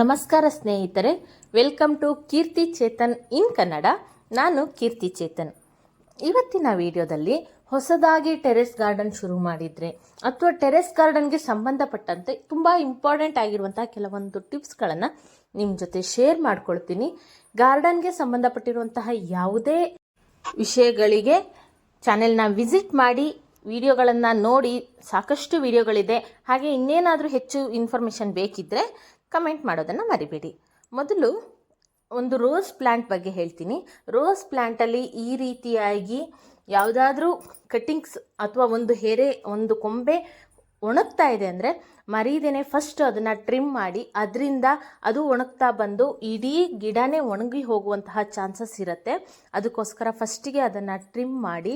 ನಮಸ್ಕಾರ ಸ್ನೇಹಿತರೆ welcome to Keerthi Chetan in Kannada. ನಾನು ಕೀರ್ತಿ ಚೇತನ್. ಇವತ್ತಿನ ವಿಡಿಯೋದಲ್ಲಿ ಹೊಸದಾಗಿ ಟೆರೆಸ್ ಗಾರ್ಡನ್ ಶುರು ಮಾಡಿದರೆ ಅಥವಾ ಟೆರೆಸ್ ಗಾರ್ಡನ್ಗೆ ಸಂಬಂಧಪಟ್ಟಂತೆ ತುಂಬ ಇಂಪಾರ್ಟೆಂಟ್ ಆಗಿರುವಂತಹ ಕೆಲವೊಂದು ಟಿಪ್ಸ್ಗಳನ್ನು ನಿಮ್ಮ ಜೊತೆ ಶೇರ್ ಮಾಡ್ಕೊಳ್ತೀನಿ. ಗಾರ್ಡನ್ಗೆ ಸಂಬಂಧಪಟ್ಟಿರುವಂತಹ ಯಾವುದೇ ವಿಷಯಗಳಿಗೆ ಚಾನೆಲ್ನ ವಿಸಿಟ್ ಮಾಡಿ, ವಿಡಿಯೋಗಳನ್ನು ನೋಡಿ, ಸಾಕಷ್ಟು ವಿಡಿಯೋಗಳಿದೆ. ಹಾಗೆ ಇನ್ನೇನಾದರೂ ಹೆಚ್ಚು ಇನ್ಫಾರ್ಮೇಷನ್ ಬೇಕಿದ್ದರೆ ಕಮೆಂಟ್ ಮಾಡೋದನ್ನು ಮರಿಬೇಡಿ. ಮೊದಲು ಒಂದು ರೋಸ್ ಪ್ಲ್ಯಾಂಟ್ ಬಗ್ಗೆ ಹೇಳ್ತೀನಿ. ರೋಸ್ ಪ್ಲ್ಯಾಂಟಲ್ಲಿ ಈ ರೀತಿಯಾಗಿ ಯಾವುದಾದ್ರೂ ಕಟ್ಟಿಂಗ್ಸ್ ಅಥವಾ ಒಂದು ಹೆರೆ ಒಂದು ಕೊಂಬೆ ಒಣಗ್ತಾ ಇದೆ ಅಂದರೆ ಮರೀದೇನೆ ಫಸ್ಟ್ ಅದನ್ನು ಟ್ರಿಮ್ ಮಾಡಿ ಅದರಿಂದ ಅದು ಒಣಗ್ತಾ ಬಂದು ಇಡೀ ಗಿಡನೇ ಒಣಗಿ ಹೋಗುವಂತಹ ಚಾನ್ಸಸ್ ಇರುತ್ತೆ. ಅದಕ್ಕೋಸ್ಕರ ಫಸ್ಟಿಗೆ ಅದನ್ನು ಟ್ರಿಮ್ ಮಾಡಿ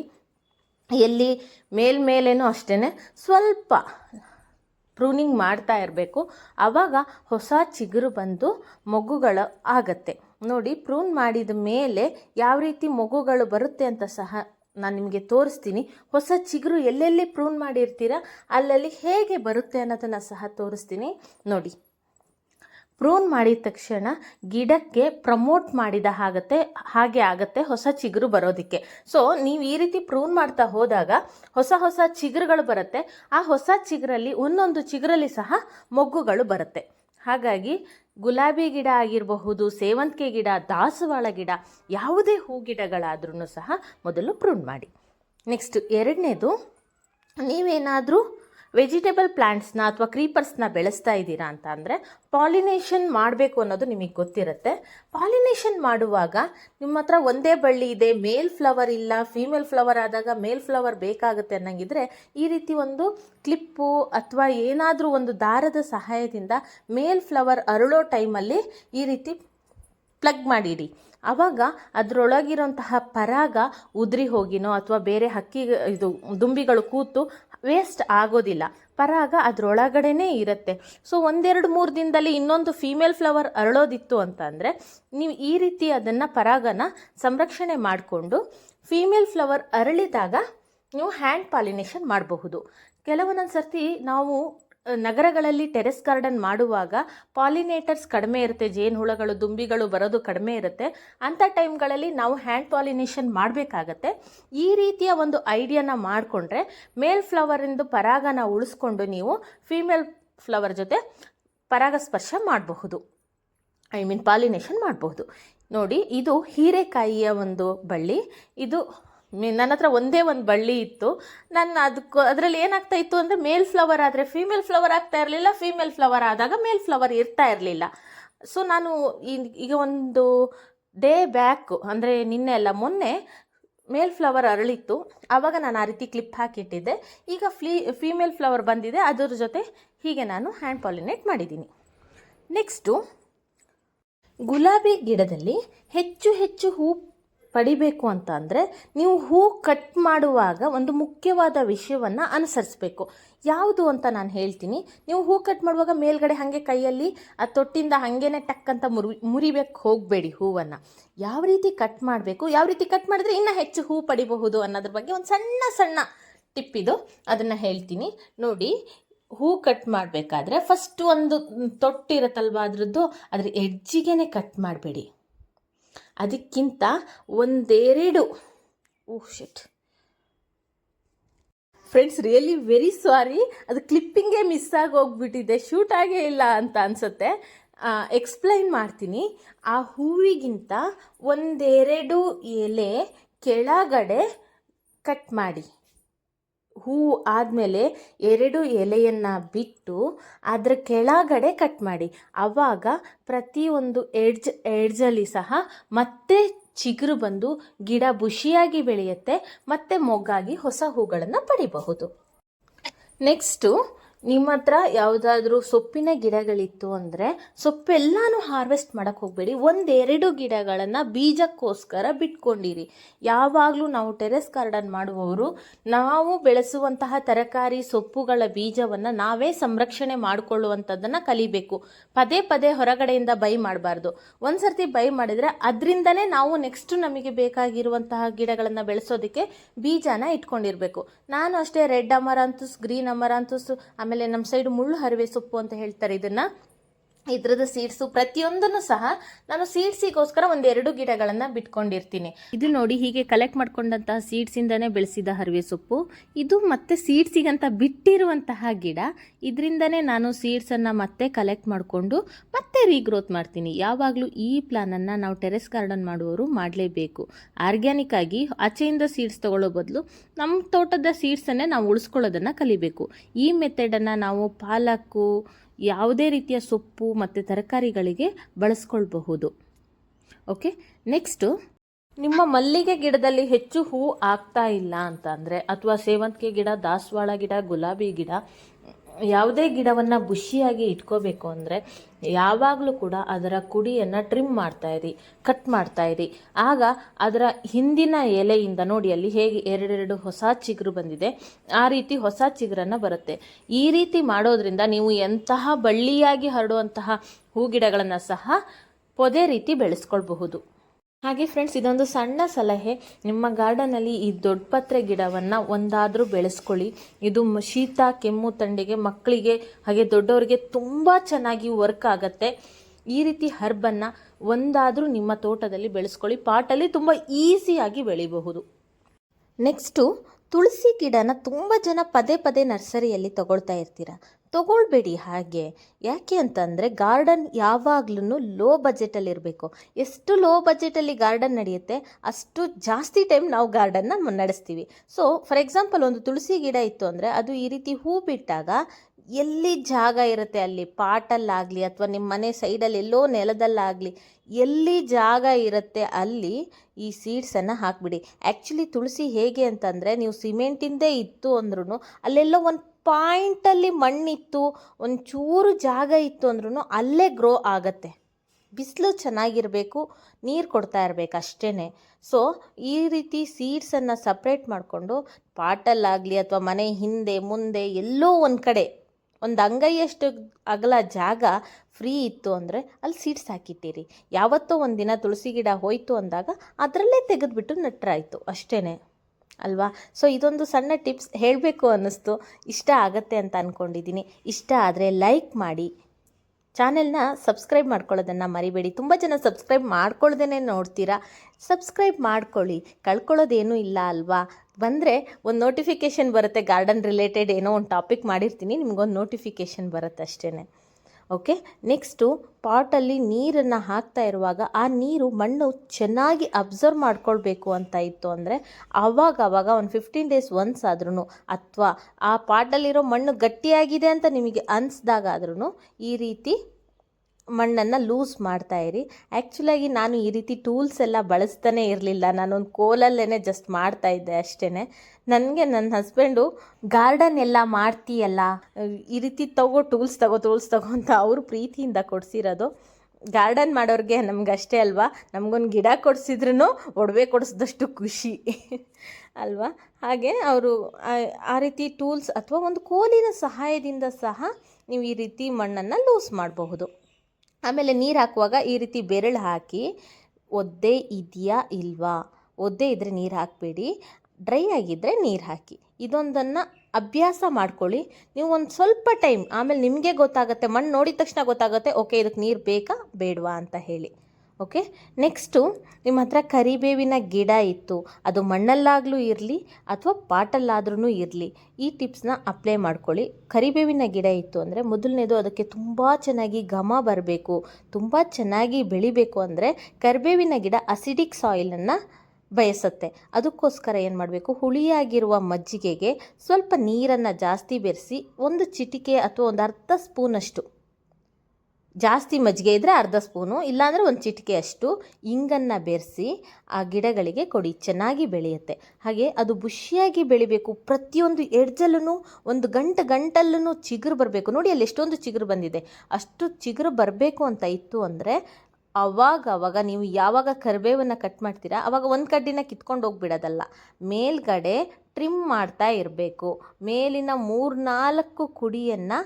ಎಲ್ಲಿ ಮೇಲ್ಮೇಲೇನೂ ಅಷ್ಟೇ ಸ್ವಲ್ಪ ಪ್ರೂನಿಂಗ್ ಮಾಡ್ತಾ ಇರಬೇಕು. ಆವಾಗ ಹೊಸ ಚಿಗುರು ಬಂದು ಮಗುಗಳು ಆಗತ್ತೆ. ನೋಡಿ, ಪ್ರೂನ್ ಮಾಡಿದ ಮೇಲೆ ಯಾವ ರೀತಿ ಮಗುಗಳು ಬರುತ್ತೆ ಅಂತ ಸಹ ನಾನು ನಿಮಗೆ ತೋರಿಸ್ತೀನಿ. ಹೊಸ ಚಿಗುರು ಎಲ್ಲೆಲ್ಲಿ ಪ್ರೂನ್ ಮಾಡಿರ್ತೀರ, ಅಲ್ಲಲ್ಲಿ ಹೇಗೆ ಬರುತ್ತೆ ಅನ್ನೋದನ್ನು ಸಹ ತೋರಿಸ್ತೀನಿ. ನೋಡಿ. ಪ್ರೂನ್ ಮಾಡಿದ ತಕ್ಷಣ ಗಿಡಕ್ಕೆ ಪ್ರಮೋಟ್ ಮಾಡಿದ ಆಗತ್ತೆ, ಹಾಗೆ ಆಗುತ್ತೆ ಹೊಸ ಚಿಗುರು ಬರೋದಕ್ಕೆ. ಸೊ ನೀವು ಈ ರೀತಿ ಪ್ರೂನ್ ಮಾಡ್ತಾ ಹೋದಾಗ ಹೊಸ ಹೊಸ ಚಿಗುರುಗಳು ಬರುತ್ತೆ. ಆ ಹೊಸ ಚಿಗುರಲ್ಲಿ ಒಂದೊಂದು ಚಿಗುರಲ್ಲಿ ಸಹ ಮೊಗ್ಗುಗಳು ಬರುತ್ತೆ. ಹಾಗಾಗಿ ಗುಲಾಬಿ ಗಿಡ ಆಗಿರಬಹುದು, ಸೇವಂತಿಗೆ ಗಿಡ, ದಾಸವಾಳ ಗಿಡ, ಯಾವುದೇ ಹೂ ಗಿಡಗಳಾದ್ರೂ ಸಹ ಮೊದಲು ಪ್ರೂನ್ ಮಾಡಿ. ನೆಕ್ಸ್ಟ್ ಎರಡನೇದು, ನೀವೇನಾದರೂ ವೆಜಿಟೇಬಲ್ ಪ್ಲ್ಯಾಂಟ್ಸ್ನ ಅಥವಾ ಕ್ರೀಪರ್ಸ್ನ ಬೆಳೆಸ್ತಾ ಇದ್ದೀರಾ ಅಂತ ಅಂದರೆ ಪಾಲಿನೇಷನ್ ಮಾಡಬೇಕು ಅನ್ನೋದು ನಿಮಗೆ ಗೊತ್ತಿರುತ್ತೆ. ಪಾಲಿನೇಷನ್ ಮಾಡುವಾಗ ನಿಮ್ಮ ಹತ್ರ ಒಂದೇ ಬಳ್ಳಿ ಇದೆ, ಮೇಲ್ ಫ್ಲವರ್ ಇಲ್ಲ, ಫೀಮೇಲ್ ಫ್ಲವರ್ ಆದಾಗ ಮೇಲ್ ಫ್ಲವರ್ ಬೇಕಾಗುತ್ತೆ ಅನ್ನಂಗಿದ್ರೆ ಈ ರೀತಿ ಒಂದು ಕ್ಲಿಪ್ಪು ಅಥವಾ ಏನಾದರೂ ಒಂದು ದಾರದ ಸಹಾಯದಿಂದ ಮೇಲ್ ಫ್ಲವರ್ ಅರಳೋ ಟೈಮಲ್ಲಿ ಈ ರೀತಿ ಪ್ಲಗ್ ಮಾಡಿಡಿ. ಆವಾಗ ಅದರೊಳಗಿರೋಂತಹ ಪರಾಗ ಉದುರಿ ಹೋಗಿನೋ ಅಥವಾ ಬೇರೆ ಹಕ್ಕಿ ಇದು ದುಂಬಿಗಳು ಕೂತು ವೇಸ್ಟ್ ಆಗೋದಿಲ್ಲ. ಪರಾಗ ಅದರೊಳಗಡೆನೇ ಇರುತ್ತೆ. ಸೊ ಒಂದೆರಡು ಮೂರು ದಿನದಲ್ಲಿ ಇನ್ನೊಂದು ಫೀಮೇಲ್ ಫ್ಲವರ್ ಅರಳೋದಿತ್ತು ಅಂತಂದರೆ, ನೀವು ಈ ರೀತಿ ಅದನ್ನು ಪರಾಗನ ಸಂರಕ್ಷಣೆ ಮಾಡಿಕೊಂಡು ಫೀಮೇಲ್ ಫ್ಲವರ್ ಅರಳಿದಾಗ ನೀವು ಹ್ಯಾಂಡ್ ಪಾಲಿನೇಷನ್ ಮಾಡಬಹುದು. ಕೆಲವೊಂದೊಂದು ಸರ್ತಿ ನಾವು ನಗರಗಳಲ್ಲಿ ಟೆರೆಸ್ ಗಾರ್ಡನ್ ಮಾಡುವಾಗ ಪಾಲಿನೇಟರ್ಸ್ ಕಡಿಮೆ ಇರುತ್ತೆ, ಜೇನುಹುಳಗಳು, ದುಂಬಿಗಳು ಬರೋದು ಕಡಿಮೆ ಇರುತ್ತೆ. ಅಂಥ ಟೈಮ್ಗಳಲ್ಲಿ ನಾವು ಹ್ಯಾಂಡ್ ಪಾಲಿನೇಷನ್ ಮಾಡಬೇಕಾಗತ್ತೆ. ಈ ರೀತಿಯ ಒಂದು ಐಡಿಯಾನ ಮಾಡಿಕೊಂಡ್ರೆ ಮೇಲ್ ಫ್ಲವರಿಂದು ಪರಾಗನ ಉಳಿಸ್ಕೊಂಡು ನೀವು ಫೀಮೇಲ್ ಫ್ಲವರ್ ಜೊತೆ ಪರಾಗಸ್ಪರ್ಶ ಮಾಡಬಹುದು. ಐ ಮೀನ್ ಪಾಲಿನೇಷನ್ ಮಾಡಬಹುದು. ನೋಡಿ, ಇದು ಹೀರೆಕಾಯಿಯ ಒಂದು ಬಳ್ಳಿ, ಇದು ನನ್ನ ಹತ್ರ ಒಂದೇ ಒಂದು ಬಳ್ಳಿ ಇತ್ತು. ನಾನು ಅದಕ್ಕೆ ಅದರಲ್ಲಿ ಏನಾಗ್ತಾ ಇತ್ತು ಅಂದರೆ ಮೇಲ್ ಫ್ಲವರ್ ಆದರೆ ಫೀಮೇಲ್ ಫ್ಲವರ್ ಆಗ್ತಾ ಇರಲಿಲ್ಲ, ಫೀಮೇಲ್ ಫ್ಲವರ್ ಆದಾಗ ಮೇಲ್ ಫ್ಲವರ್ ಇರ್ತಾ ಇರಲಿಲ್ಲ. ಸೊ ನಾನು ಈಗ ಒಂದು ಡೇ ಬ್ಯಾಕ್, ಅಂದರೆ ನಿನ್ನೆ ಅಲ್ಲ, ಮೊನ್ನೆ ಮೇಲ್ ಫ್ಲವರ್ ಅರಳಿತ್ತು. ಆವಾಗ ನಾನು ಆ ರೀತಿ ಕ್ಲಿಪ್ ಹಾಕಿಟ್ಟಿದ್ದೆ. ಈಗ ಫ್ಲೀ ಫೀಮೇಲ್ ಫ್ಲವರ್ ಬಂದಿದೆ. ಅದರ ಜೊತೆ ಹೀಗೆ ನಾನು ಹ್ಯಾಂಡ್ ಪಾಲಿನೇಟ್ ಮಾಡಿದ್ದೀನಿ. ನೆಕ್ಸ್ಟು, ಗುಲಾಬಿ ಗಿಡದಲ್ಲಿ ಹೆಚ್ಚು ಹೆಚ್ಚು ಹೂ ಪಡಿಬೇಕು ಅಂತ ಅಂದರೆ ನೀವು ಹೂ ಕಟ್ ಮಾಡುವಾಗ ಒಂದು ಮುಖ್ಯವಾದ ವಿಷಯವನ್ನು ಅನುಸರಿಸಬೇಕು. ಯಾವುದು ಅಂತ ನಾನು ಹೇಳ್ತೀನಿ. ನೀವು ಹೂ ಕಟ್ ಮಾಡುವಾಗ ಮೇಲ್ಗಡೆ ಹಾಗೆ ಕೈಯಲ್ಲಿ ಆ ತೊಟ್ಟಿಂದ ಹಾಗೇನೆ ಟಕ್ ಅಂತ ಮುರಿ ಮುರಿಬೇಕು ಹೋಗಬೇಡಿ ಹೂವನ್ನು. ಯಾವ ರೀತಿ ಕಟ್ ಮಾಡಬೇಕು? ಯಾವ ರೀತಿ ಕಟ್ ಮಾಡಿದ್ರೆ ಇನ್ನೂ ಹೆಚ್ಚು ಹೂ ಪಡಿಬಹುದು ಅನ್ನೋದ್ರ ಬಗ್ಗೆ ಒಂದು ಸಣ್ಣ ಸಣ್ಣ ಟಿಪ್ ಇದು. ಅದನ್ನು ಹೇಳ್ತೀನಿ. ನೋಡಿ, ಹೂ ಕಟ್ ಮಾಡಬೇಕಾದ್ರೆ ಫಸ್ಟ್ ಒಂದು ತೊಟ್ಟಿರುತ್ತಲ್ವ ಅದ್ರದ್ದು? ಅದ್ರ ಎಡ್ಜಿಗೆ ಕಟ್ ಮಾಡಬೇಡಿ. ಅದಕ್ಕಿಂತ ಒಂದೆರಡು. ಓಹ್ shit friends really very sorry ಅದು ಕ್ಲಿಪ್ಪಿಂಗೇ ಮಿಸ್ ಆಗಿ ಹೋಗ್ಬಿಟ್ಟಿದೆ ಶೂಟ್ ಆಗೇ ಇಲ್ಲ ಅಂತ ಅನಿಸುತ್ತೆ. ಎಕ್ಸ್ಪ್ಲೈನ್ ಮಾಡ್ತೀನಿ. ಆ ಹೂವಿಗಿಂತ ಒಂದೆರಡು ಎಲೆ ಕೆಳಗಡೆ ಕಟ್ ಮಾಡಿ. ಹೂವು ಆದಮೇಲೆ ಎರಡು ಎಲೆಯನ್ನು ಬಿಟ್ಟು ಅದರ ಕೆಳಗಡೆ ಕಟ್ ಮಾಡಿ. ಆವಾಗ ಪ್ರತಿಯೊಂದು ಎಡ್ಜ್ ಎಡ್ಜಲ್ಲಿ ಸಹ ಮತ್ತೆ ಚಿಗುರು ಬಂದು ಗಿಡ ಬುಷಿಯಾಗಿ ಬೆಳೆಯುತ್ತೆ, ಮತ್ತೆ ಮೊಗ್ಗಾಗಿ ಹೊಸ ಹೂಗಳನ್ನು ಪಡಿಬಹುದು. ನೆಕ್ಸ್ಟು ನಿಮ್ಮ ಹತ್ರ ಯಾವುದಾದ್ರೂ ಸೊಪ್ಪಿನ ಗಿಡಗಳಿತ್ತು ಅಂದರೆ ಸೊಪ್ಪೆಲ್ಲಾನು ಹಾರ್ವೆಸ್ಟ್ ಮಾಡೋಕ್ಕೆ ಹೋಗಬೇಡಿ. ಒಂದೆರಡು ಗಿಡಗಳನ್ನು ಬೀಜಕ್ಕೋಸ್ಕರ ಬಿಟ್ಕೊಂಡಿರಿ. ಯಾವಾಗಲೂ ನಾವು ಟೆರೆಸ್ ಗಾರ್ಡನ್ ಮಾಡುವವರು, ನಾವು ಬೆಳೆಸುವಂತಹ ತರಕಾರಿ, ಸೊಪ್ಪುಗಳ ಬೀಜವನ್ನು ನಾವೇ ಸಂರಕ್ಷಣೆ ಮಾಡಿಕೊಳ್ಳುವಂಥದ್ದನ್ನು ಕಲಿಬೇಕು. ಪದೇ ಪದೇ ಹೊರಗಡೆಯಿಂದ ಬೈ ಮಾಡಬಾರ್ದು. ಒಂದು ಸರ್ತಿ ಬೈ ಮಾಡಿದರೆ ಅದರಿಂದನೇ ನಾವು ನೆಕ್ಸ್ಟ್ ನಮಗೆ ಬೇಕಾಗಿರುವಂತಹ ಗಿಡಗಳನ್ನು ಬೆಳೆಸೋದಕ್ಕೆ ಬೀಜನ ಇಟ್ಕೊಂಡಿರಬೇಕು. ನಾನು ಅಷ್ಟೇ ರೆಡ್ ಅಮರಾಂತುಸ್, ಗ್ರೀನ್ ಅಮರಾಂತುಸ್ ಆಮೇಲೆ ನಮ್ಮ ಸೈಡ್ ಮುಳ್ಳು ಹರಿವೆ ಸೊಪ್ಪು ಅಂತ ಹೇಳ್ತಾರೆ ಇದನ್ನು. ಇದ್ರದ್ದು ಸೀಡ್ಸು ಪ್ರತಿಯೊಂದನ್ನು ಸಹ ನಾನು ಸೀಡ್ಸಿಗೋಸ್ಕರ ಒಂದೆರಡು ಗಿಡಗಳನ್ನು ಬಿಟ್ಕೊಂಡಿರ್ತೀನಿ. ಇದು ನೋಡಿ ಹೀಗೆ ಕಲೆಕ್ಟ್ ಮಾಡ್ಕೊಂಡಂತಹ ಸೀಡ್ಸಿಂದನೇ ಬೆಳೆಸಿದ ಹರಿವೆ ಸೊಪ್ಪು. ಇದು ಮತ್ತೆ ಸೀಡ್ಸಿಗಂತ ಬಿಟ್ಟಿರುವಂತಹ ಗಿಡ. ಇದರಿಂದನೇ ನಾನು ಸೀಡ್ಸನ್ನು ಮತ್ತೆ ಕಲೆಕ್ಟ್ ಮಾಡಿಕೊಂಡು ಮತ್ತೆ ರೀಗ್ರೋತ್ ಮಾಡ್ತೀನಿ. ಯಾವಾಗಲೂ ಈ ಪ್ಲಾನನ್ನು ನಾವು ಟೆರೆಸ್ ಗಾರ್ಡನ್ ಮಾಡುವವರು ಮಾಡಲೇಬೇಕು. ಆರ್ಗ್ಯಾನಿಕ್ ಆಗಿ ಆಚೆಯಿಂದ ಸೀಡ್ಸ್ ತಗೊಳ್ಳೋ ಬದಲು ನಮ್ಮ ತೋಟದ ಸೀಡ್ಸನ್ನೇ ನಾವು ಉಳಿಸ್ಕೊಳ್ಳೋದನ್ನು ಕಲಿಬೇಕು. ಈ ಮೆಥಡನ್ನು ನಾವು ಪಾಲಕ್ಕು ಯಾವುದೇ ರೀತಿಯ ಸೊಪ್ಪು ಮತ್ತು ತರಕಾರಿಗಳಿಗೆ ಬಳಸ್ಕೊಳ್ಬಹುದು. ಓಕೆ ನೆಕ್ಸ್ಟು ನಿಮ್ಮ ಮಲ್ಲಿಗೆ ಗಿಡದಲ್ಲಿ ಹೆಚ್ಚು ಹೂ ಆಗ್ತಾ ಇಲ್ಲ ಅಂತಂದರೆ ಅಥವಾ ಸೇವಂತಿಗೆ ಗಿಡ, ದಾಸವಾಳ ಗಿಡ, ಗುಲಾಬಿ ಗಿಡ ಯಾವುದೇ ಗಿಡವನ್ನು ಬುಷಿಯಾಗಿ ಇಟ್ಕೋಬೇಕು ಅಂದರೆ ಯಾವಾಗಲೂ ಕೂಡ ಅದರ ಕುಡಿಯನ್ನು ಟ್ರಿಮ್ ಮಾಡ್ತಾ ಇರಿ ಕಟ್ ಮಾಡ್ತಾ ಇರಿ. ಆಗ ಅದರ ಹಿಂದಿನ ಎಲೆಯಿಂದ ನೋಡಿ, ಅಲ್ಲಿ ಹೇಗೆ ಎರಡೆರಡು ಹೊಸ ಚಿಗುರು ಬಂದಿದೆ, ಆ ರೀತಿ ಹೊಸ ಚಿಗುರನ್ನು ಬರುತ್ತೆ. ಈ ರೀತಿ ಮಾಡೋದ್ರಿಂದ ನೀವು ಎಂತಹ ಬಳ್ಳಿಯಾಗಿ ಹರಡುವಂತಹ ಹೂ ಗಿಡಗಳನ್ನು ಸಹ ಪೊದೆ ರೀತಿ ಬೆಳೆಸ್ಕೊಳ್ಬಹುದು. ಹಾಗೆ ಫ್ರೆಂಡ್ಸ್ ಇದೊಂದು ಸಣ್ಣ ಸಲಹೆ. ನಿಮ್ಮ ಗಾರ್ಡನಲ್ಲಿ ಈ ದೊಡ್ಡ ಪತ್ರೆ ಗಿಡವನ್ನು ಒಂದಾದರೂ ಬೆಳೆಸ್ಕೊಳ್ಳಿ. ಇದು ಶೀತ, ಕೆಮ್ಮು ತಂಡಿಗೆ, ಮಕ್ಕಳಿಗೆ ಹಾಗೆ ದೊಡ್ಡವರಿಗೆ ತುಂಬ ಚೆನ್ನಾಗಿ ವರ್ಕ್ ಆಗುತ್ತೆ. ಈ ರೀತಿ ಹರ್ಬನ್ನು ಒಂದಾದರೂ ನಿಮ್ಮ ತೋಟದಲ್ಲಿ ಬೆಳೆಸ್ಕೊಳ್ಳಿ. ಪಾಟಲ್ಲಿ ತುಂಬ ಈಸಿಯಾಗಿ ಬೆಳಿಬಹುದು. ನೆಕ್ಸ್ಟು ತುಳಸಿ ಗಿಡನ ತುಂಬ ಜನ ಪದೇ ಪದೇ ನರ್ಸರಿಯಲ್ಲಿ ತಗೊಳ್ತಾ ಇರ್ತೀರ. ತಗೊಳ್ಬೇಡಿ ಹಾಗೆ. ಯಾಕೆ ಅಂತಂದರೆ ಗಾರ್ಡನ್ ಯಾವಾಗ್ಲೂ ಲೋ ಬಜೆಟಲ್ಲಿ ಇರಬೇಕು. ಎಷ್ಟು ಲೋ ಬಜೆಟಲ್ಲಿ ಗಾರ್ಡನ್ ನಡೆಯುತ್ತೆ, ಅಷ್ಟು ಜಾಸ್ತಿ ಟೈಮ್ ನಾವು ಗಾರ್ಡನ್ನ ನಡೆಸ್ತೀವಿ. ಸೊ, ಫಾರ್ ಎಕ್ಸಾಂಪಲ್ ಒಂದು ತುಳಸಿ ಗಿಡ ಇತ್ತು ಅಂದರೆ ಅದು ಈ ರೀತಿ ಹೂ ಬಿಟ್ಟಾಗ ಎಲ್ಲಿ ಜಾಗ ಇರುತ್ತೆ ಅಲ್ಲಿ? ಪಾಟಲ್ಲಾಗಲಿ ಅಥವಾ ನಿಮ್ಮ ಮನೆ ಸೈಡಲ್ಲಿ ಎಲ್ಲೋ ನೆಲದಲ್ಲಾಗಲಿ, ಎಲ್ಲಿ ಜಾಗ ಇರುತ್ತೆ ಅಲ್ಲಿ ಈ ಸೀಡ್ಸನ್ನು ಹಾಕಿಬಿಡಿ. ಆ್ಯಕ್ಚುಲಿ ತುಳಸಿ ಹೇಗೆ ಅಂತಂದರೆ ನೀವು ಸಿಮೆಂಟಿಂದೇ ಇತ್ತು ಅಂದ್ರೂ ಅಲ್ಲೆಲ್ಲೋ ಒಂದು ಪಾಯಿಂಟಲ್ಲಿ ಮಣ್ಣಿತ್ತು, ಒಂದು ಚೂರು ಜಾಗ ಇತ್ತು ಅಂದ್ರೂ ಅಲ್ಲೇ ಗ್ರೋ ಆಗತ್ತೆ. ಬಿಸಿಲು ಚೆನ್ನಾಗಿರಬೇಕು, ನೀರು ಕೊಡ್ತಾ ಇರಬೇಕು ಅಷ್ಟೇ ಸೊ ಈ ರೀತಿ ಸೀಡ್ಸನ್ನು ಸಪ್ರೇಟ್ ಮಾಡಿಕೊಂಡು ಪಾಟಲ್ಲಾಗಲಿ ಅಥವಾ ಮನೆ ಹಿಂದೆ, ಮುಂದೆ ಎಲ್ಲೋ ಒಂದು ಕಡೆ ಒಂದು ಅಂಗೈಯಷ್ಟು ಅಗಲ ಜಾಗ ಫ್ರೀ ಇತ್ತು ಅಂದರೆ ಅಲ್ಲಿ ಸೀಡ್ಸ್ ಹಾಕಿಟ್ಟಿರಿ. ಯಾವತ್ತೋ ಒಂದು ದಿನ ತುಳಸಿ ಗಿಡ ಹೋಯಿತು ಅಂದಾಗ ಅದರಲ್ಲೇ ತೆಗೆದುಬಿಟ್ಟು ನೆಟ್ಟರಾಯಿತು ಅಷ್ಟೇ ಅಲ್ವಾ? ಸೊ ಇದೊಂದು ಸಣ್ಣ ಟಿಪ್ಸ್ ಹೇಳಬೇಕು ಅನ್ನಿಸ್ತು. ಇಷ್ಟ ಆಗತ್ತೆ ಅಂತ ಅಂದ್ಕೊಂಡಿದ್ದೀನಿ ಇಷ್ಟ ಆದರೆ ಲೈಕ್ ಮಾಡಿ. ಚಾನೆಲ್ನ ಸಬ್ಸ್ಕ್ರೈಬ್ ಮಾಡ್ಕೊಳ್ಳೋದನ್ನು ಮರಿಬೇಡಿ. ತುಂಬ ಜನ ಸಬ್ಸ್ಕ್ರೈಬ್ ಮಾಡ್ಕೊಳ್ದೇ ನೋಡ್ತೀರಾ? ಸಬ್ಸ್ಕ್ರೈಬ್ ಮಾಡ್ಕೊಳ್ಳಿ. ಕಳ್ಕೊಳ್ಳೋದೇನೂ ಇಲ್ಲ ಅಲ್ವಾ? ಬಂದರೆ ಒಂದು ನೋಟಿಫಿಕೇಷನ್ ಬರುತ್ತೆ. ಗಾರ್ಡನ್ ರಿಲೇಟೆಡ್ ಏನೋ ಒಂದು ಟಾಪಿಕ್ ಮಾಡಿರ್ತೀನಿ. ನಿಮಗೊಂದು ನೋಟಿಫಿಕೇಷನ್ ಬರುತ್ತೆ ಅಷ್ಟೇ ಓಕೆ ನೆಕ್ಸ್ಟು ಪಾಟಲ್ಲಿ ನೀರನ್ನು ಹಾಕ್ತಾ ಇರುವಾಗ ಆ ನೀರು ಮಣ್ಣು ಚೆನ್ನಾಗಿ ಅಬ್ಸರ್ವ್ ಮಾಡ್ಕೊಳ್ಬೇಕು ಅಂತ ಇತ್ತು ಅಂದರೆ ಆವಾಗ ಆವಾಗ ಒಂದು ಫಿಫ್ಟೀನ್ ಡೇಸ್ ಒನ್ಸ್ ಆದ್ರೂ ಅಥವಾ ಆ ಪಾಟಲ್ಲಿರೋ ಮಣ್ಣು ಗಟ್ಟಿಯಾಗಿದೆ ಅಂತ ನಿಮಗೆ ಅನಿಸ್ದಾಗಾದ್ರೂ ಈ ರೀತಿ ಮಣ್ಣನ್ನು ಲೂಸ್ ಮಾಡ್ತಾ ಇರಿ. ಆ್ಯಕ್ಚುಲಾಗಿ ನಾನು ಈ ರೀತಿ ಟೂಲ್ಸ್ ಎಲ್ಲ ಬಳಸ್ತಾನೆ ಇರಲಿಲ್ಲ. ನಾನೊಂದು ಕೋಲಲ್ಲೇ ಜಸ್ಟ್ ಮಾಡ್ತಾ ಇದ್ದೆ ಅಷ್ಟೇ ನನಗೆ ನನ್ನ ಹಸ್ಬೆಂಡು ಗಾರ್ಡನ್ ಎಲ್ಲ ಮಾಡ್ತೀಯಲ್ಲ, ಈ ರೀತಿ ತಗೋ, ಟೂಲ್ಸ್ ತಗೋ ಟೂಲ್ಸ್ ತಗೋ ಅಂತ ಅವರು ಪ್ರೀತಿಯಿಂದ ಕೊಡಿಸಿರೋದು. ಗಾರ್ಡನ್ ಮಾಡೋರಿಗೆ ನಮ್ಗೆ ಅಷ್ಟೇ ಅಲ್ವಾ? ನಮಗೊಂದು ಗಿಡ ಕೊಡಿಸಿದ್ರೂ ಒಡವೆ ಕೊಡಿಸಿದಷ್ಟು ಖುಷಿ. ಅಲ್ವಾ? ಹಾಗೆ ಅವರು ಆ ರೀತಿ ಟೂಲ್ಸ್ ಅಥವಾ ಒಂದು ಕೋಲಿನ ಸಹಾಯದಿಂದ ಸಹ ನೀವು ಈ ರೀತಿ ಮಣ್ಣನ್ನು ಲೂಸ್ ಮಾಡಬಹುದು. ಆಮೇಲೆ ನೀರು ಹಾಕುವಾಗ ಈ ರೀತಿ ಬೆರಳು ಹಾಕಿ ಒದ್ದೆ ಇದೆಯಾ ಇಲ್ವಾ? ಒದ್ದೆ ಇದ್ದರೆ ನೀರು ಹಾಕಬೇಡಿ. ಡ್ರೈ ಆಗಿದ್ದರೆ ನೀರು ಹಾಕಿ. ಇದೊಂದನ್ನು ಅಭ್ಯಾಸ ಮಾಡ್ಕೊಳ್ಳಿ. ನೀವು ಒಂದು ಸ್ವಲ್ಪ ಟೈಮ್, ಆಮೇಲೆ ನಿಮಗೆ ಗೊತ್ತಾಗುತ್ತೆ, ಮಣ್ಣು ನೋಡಿದ ತಕ್ಷಣ ಗೊತ್ತಾಗುತ್ತೆ, ಓಕೆ ಇದಕ್ಕೆ ನೀರು ಬೇಕಾ, ಬೇಡವಾ ಅಂತ ಹೇಳಿ. ಓಕೆ ನೆಕ್ಸ್ಟು ನಿಮ್ಮ ಹತ್ರ ಕರಿಬೇವಿನ ಗಿಡ ಇತ್ತು. ಅದು ಮಣ್ಣಲ್ಲಾಗಲೂ ಇರಲಿ ಅಥವಾ ಪಾಟಲ್ಲಾದ್ರೂ ಇರಲಿ. ಈ ಟಿಪ್ಸ್ನ ಅಪ್ಲೈ ಮಾಡ್ಕೊಳ್ಳಿ. ಕರಿಬೇವಿನ ಗಿಡ ಇತ್ತು ಅಂದರೆ ಮೊದಲನೇದು ಅದಕ್ಕೆ ತುಂಬ ಚೆನ್ನಾಗಿ ಘಮ ಬರಬೇಕು. ತುಂಬ ಚೆನ್ನಾಗಿ ಬೆಳಿಬೇಕು ಅಂದರೆ ಕರಿಬೇವಿನ ಗಿಡ ಅಸಿಡಿಕ್ ಸಾಯಿಲನ್ನು ಬಯಸುತ್ತೆ. ಅದಕ್ಕೋಸ್ಕರ ಏನು ಮಾಡಬೇಕು? ಹುಳಿಯಾಗಿರುವ ಮಜ್ಜಿಗೆಗೆ ಸ್ವಲ್ಪ ನೀರನ್ನು ಜಾಸ್ತಿ ಬೆರೆಸಿ ಒಂದು ಚಿಟಿಕೆ ಅಥವಾ ಒಂದು ಅರ್ಧ ಸ್ಪೂನಷ್ಟು ಜಾಸ್ತಿ ಮಜ್ಜಿಗೆ ಇದ್ದರೆ ಅರ್ಧ ಸ್ಪೂನು, ಇಲ್ಲಾಂದರೆ ಒಂದು ಚಿಟಿಕೆ ಅಷ್ಟು ಇಂಗನ್ನು ಬೆರೆಸಿ ಆ ಗಿಡಗಳಿಗೆ ಕೊಡಿ, ಚೆನ್ನಾಗಿ ಬೆಳೆಯುತ್ತೆ. ಹಾಗೆ ಅದು ಬುಷಿಯಾಗಿ ಬೆಳಿಬೇಕು, ಪ್ರತಿಯೊಂದು ಎಡ್ಜಲ್ಲೂ ಒಂದು ಗಂಟು ಗಂಟಲ್ಲೂ ಚಿಗುರು ಬರಬೇಕು. ನೋಡಿ, ಅಲ್ಲಿ ಎಷ್ಟೊಂದು ಚಿಗುರು ಬಂದಿದೆ. ಅಷ್ಟು ಚಿಗುರು ಬರಬೇಕು ಅಂತ ಇತ್ತು ಅಂದರೆ ಅವಾಗ ಅವಾಗ ನೀವು ಯಾವಾಗ ಕರಿಬೇವನ್ನು ಕಟ್ ಮಾಡ್ತೀರಾ, ಅವಾಗ ಒಂದು ಕಡ್ಡಿನ ಕಿತ್ಕೊಂಡು ಹೋಗ್ಬಿಡೋದಲ್ಲ. ಮೇಲ್ಗಡೆ ಟ್ರಿಮ್ ಮಾಡ್ತಾ ಇರಬೇಕು. ಮೇಲಿನ ಮೂರ್ನಾಲ್ಕು ಕುಡಿಯನ್ನು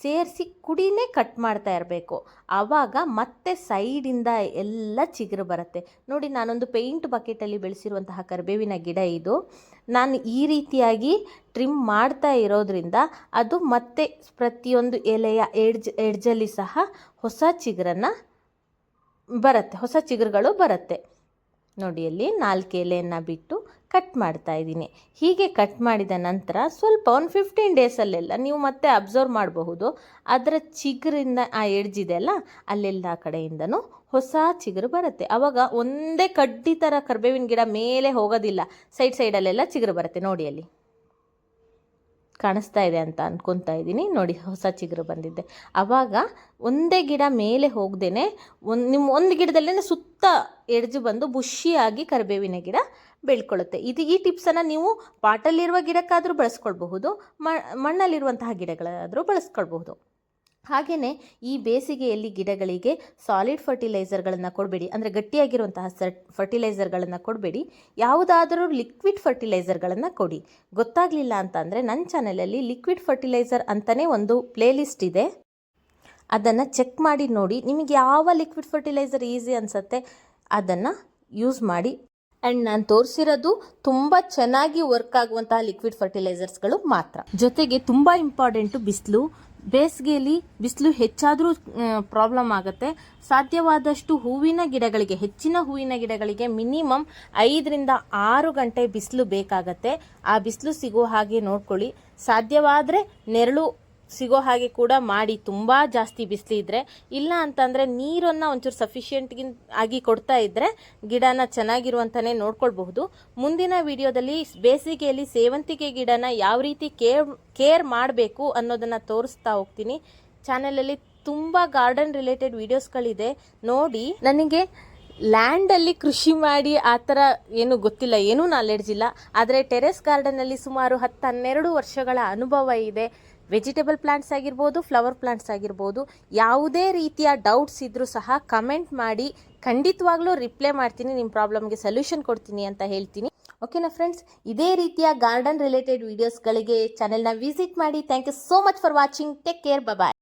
ಸೇರಿಸಿ ಕುಡಿನೇ ಕಟ್ ಮಾಡ್ತಾ ಇರಬೇಕು. ಆವಾಗ ಮತ್ತೆ ಸೈಡಿಂದ ಎಲ್ಲ ಚಿಗುರು ಬರುತ್ತೆ. ನೋಡಿ, ನಾನೊಂದು ಪೇಂಟ್ ಬಕೆಟಲ್ಲಿ ಬೆಳೆಸಿರುವಂತಹ ಕರಿಬೇವಿನ ಗಿಡ ಇದು. ನಾನು ಈ ರೀತಿಯಾಗಿ ಟ್ರಿಮ್ ಮಾಡ್ತಾ ಇರೋದ್ರಿಂದ ಅದು ಮತ್ತೆ ಪ್ರತಿಯೊಂದು ಎಲೆಯ ಎಡ್ಜ್ ಎಡ್ಜಲ್ಲಿ ಸಹ ಹೊಸ ಚಿಗುರನ್ನು ಬರುತ್ತೆ, ಹೊಸ ಚಿಗುರುಗಳು ಬರುತ್ತೆ. ನೋಡಿ, ಅಲ್ಲಿ ನಾಲ್ಕು ಎಲೆಯನ್ನು ಬಿಟ್ಟು ಕಟ್ ಮಾಡ್ತಾ ಇದ್ದೀನಿ. ಹೀಗೆ ಕಟ್ ಮಾಡಿದ ನಂತರ ಸ್ವಲ್ಪ ಒಂದು ಫಿಫ್ಟೀನ್ ಡೇಸಲ್ಲೆಲ್ಲ ನೀವು ಮತ್ತೆ ಅಬ್ಸರ್ವ್ ಮಾಡಬಹುದು. ಅದರ ಚಿಗುರಿಂದ ಆ ಎಡ್ಜಿದೆಯಲ್ಲ ಅಲ್ಲೆಲ್ಲ ಕಡೆಯಿಂದನೂ ಹೊಸ ಚಿಗುರು ಬರುತ್ತೆ. ಆವಾಗ ಒಂದೇ ಕಡ್ಡಿ ಥರ ಕರ್ಬೇವಿನ ಗಿಡ ಮೇಲೆ ಹೋಗೋದಿಲ್ಲ. ಸೈಡ್ ಸೈಡಲ್ಲೆಲ್ಲ ಚಿಗುರು ಬರುತ್ತೆ. ನೋಡಿ ಅಲ್ಲಿ. ಕಾಣಿಸ್ತಾ ಇದೆ ಅಂತ ಅಂದ್ಕೊತಾ ಇದ್ದೀನಿ. ನೋಡಿ, ಹೊಸ ಚಿಗುರು ಬಂದಿದ್ದೆ ಆವಾಗ ಒಂದೇ ಗಿಡ ಮೇಲೆ ಹೋಗ್ದೇ ಒಂದು ನಿಮ್ಮ ಒಂದು ಗಿಡದಲ್ಲೇ ಸುತ್ತ ಎಡ್ಜು ಬಂದು ಬುಷಿಯಾಗಿ ಕರಿಬೇವಿನ ಗಿಡ ಬೆಳ್ಕೊಳ್ಳುತ್ತೆ. ಇದು ಈ ಟಿಪ್ಸನ್ನು ನೀವು ಪಾಟಲ್ಲಿರುವ ಗಿಡಕ್ಕಾದರೂ ಬಳಸ್ಕೊಳ್ಬಹುದು ಮಣ್ಣಲ್ಲಿರುವಂತಹ ಗಿಡಗಳಾದರೂ ಬಳಸ್ಕೊಳ್ಬಹುದು. ಹಾಗೆಯೇ ಈ ಬೇಸಿಗೆಯಲ್ಲಿ ಗಿಡಗಳಿಗೆ ಸಾಲಿಡ್ ಫರ್ಟಿಲೈಸರ್ಗಳನ್ನು ಕೊಡಬೇಡಿ, ಅಂದರೆ ಗಟ್ಟಿಯಾಗಿರುವಂತಹ ಸರ್ಟ್ ಫರ್ಟಿಲೈಸರ್ಗಳನ್ನು ಕೊಡಬೇಡಿ. ಯಾವುದಾದರೂ ಲಿಕ್ವಿಡ್ ಫರ್ಟಿಲೈಸರ್ಗಳನ್ನು ಕೊಡಿ. ಗೊತ್ತಾಗಲಿಲ್ಲ ಅಂತ ಅಂದರೆ ನನ್ನ ಚಾನಲಲ್ಲಿ ಲಿಕ್ವಿಡ್ ಫರ್ಟಿಲೈಸರ್ ಅಂತಲೇ ಒಂದು ಪ್ಲೇಲಿಸ್ಟ್ ಇದೆ. ಅದನ್ನು ಚೆಕ್ ಮಾಡಿ ನೋಡಿ, ನಿಮಗೆ ಯಾವ ಲಿಕ್ವಿಡ್ ಫರ್ಟಿಲೈಸರ್ ಈಸಿ ಅನಿಸುತ್ತೆ, ಅದನ್ನು ಯೂಸ್ ಮಾಡಿ ಆ್ಯಂಡ್ ನಾನು ತೋರಿಸಿರೋದು ತುಂಬ ಚೆನ್ನಾಗಿ ವರ್ಕ್ ಆಗುವಂತಹ ಲಿಕ್ವಿಡ್ ಫರ್ಟಿಲೈಸರ್ಸ್ಗಳು ಮಾತ್ರ. ಜೊತೆಗೆ ತುಂಬ ಇಂಪಾರ್ಟೆಂಟು ಬಿಸಿಲು. ಬೇಸಿಗೆಯಲ್ಲಿ ಬಿಸಿಲು ಹೆಚ್ಚಾದರೂ ಪ್ರಾಬ್ಲಮ್ ಆಗುತ್ತೆ. ಸಾಧ್ಯವಾದಷ್ಟು ಹೂವಿನ ಗಿಡಗಳಿಗೆ, ಹೆಚ್ಚಿನ ಹೂವಿನ ಗಿಡಗಳಿಗೆ ಮಿನಿಮಮ್ ಐದರಿಂದ ಆರು ಗಂಟೆ ಬಿಸಿಲು ಬೇಕಾಗತ್ತೆ. ಆ ಬಿಸಿಲು ಸಿಗೋ ಹಾಗೆ ನೋಡ್ಕೊಳ್ಳಿ. ಸಾಧ್ಯವಾದರೆ ನೆರಳು ಸಿಗೋ ಹಾಗೆ ಕೂಡ ಮಾಡಿ ತುಂಬ ಜಾಸ್ತಿ ಬಿಸಿಲಿದ್ರೆ, ಇಲ್ಲ ಅಂತಂದರೆ ನೀರನ್ನು ಒಂಚೂರು ಸಫಿಷಿಯೆಂಟ್ಗಿ ಆಗಿ ಕೊಡ್ತಾ ಇದ್ದರೆ ಗಿಡನ ಚೆನ್ನಾಗಿರುವಂತಲೇ ನೋಡ್ಕೊಳ್ಬಹುದು. ಮುಂದಿನ ವಿಡಿಯೋದಲ್ಲಿ ಬೇಸಿಗೆಯಲ್ಲಿ ಸೇವಂತಿಗೆ ಗಿಡನ ಯಾವ ರೀತಿ ಕೇರ್ ಕೇರ್ ಮಾಡಬೇಕು ಅನ್ನೋದನ್ನು ತೋರಿಸ್ತಾ ಹೋಗ್ತೀನಿ. ಚಾನಲಲ್ಲಿ ತುಂಬ ಗಾರ್ಡನ್ ರಿಲೇಟೆಡ್ ವಿಡಿಯೋಸ್ಗಳಿದೆ. ನೋಡಿ, ನನಗೆ ಲ್ಯಾಂಡಲ್ಲಿ ಕೃಷಿ ಮಾಡಿ ಆ ಥರ ಏನು ಗೊತ್ತಿಲ್ಲ, ಏನೂ ನಾಲೆಡ್ಜ್ ಇಲ್ಲ. ಆದರೆ ಟೆರೆಸ್ ಗಾರ್ಡನಲ್ಲಿ ಸುಮಾರು ಹತ್ತು ಹನ್ನೆರಡು ವರ್ಷಗಳ ಅನುಭವ ಇದೆ. ವೆಜಿಟೇಬಲ್ ಪ್ಲಾಂಟ್ಸ್ ಆಗಿರ್ಬೋದು ಫ್ಲವರ್ ಪ್ಲಾಂಟ್ಸ್ ಆಗಿರ್ಬೋದು, ಯಾವುದೇ ರೀತಿಯ ಡೌಟ್ಸ್ ಇದ್ದರೂ ಸಹ ಕಮೆಂಟ್ ಮಾಡಿ, ಖಂಡಿತವಾಗ್ಲೂ ರಿಪ್ಲೈ ಮಾಡ್ತೀನಿ ನಿಮ್ಮ ಪ್ರಾಬ್ಲಮ್ಗೆ ಸೊಲ್ಯೂಷನ್ ಕೊಡ್ತೀನಿ ಅಂತ ಹೇಳ್ತೀನಿ. ಓಕೆನಾ ಫ್ರೆಂಡ್ಸ್ ಇದೇ ರೀತಿಯ ಗಾರ್ಡನ್ ರಿಲೇಟೆಡ್ ವೀಡಿಯೋಸ್ಗಳಿಗೆ ಚಾನೆಲ್ನ ವಿಸಿಟ್ ಮಾಡಿ. Thank you so much for watching take care bye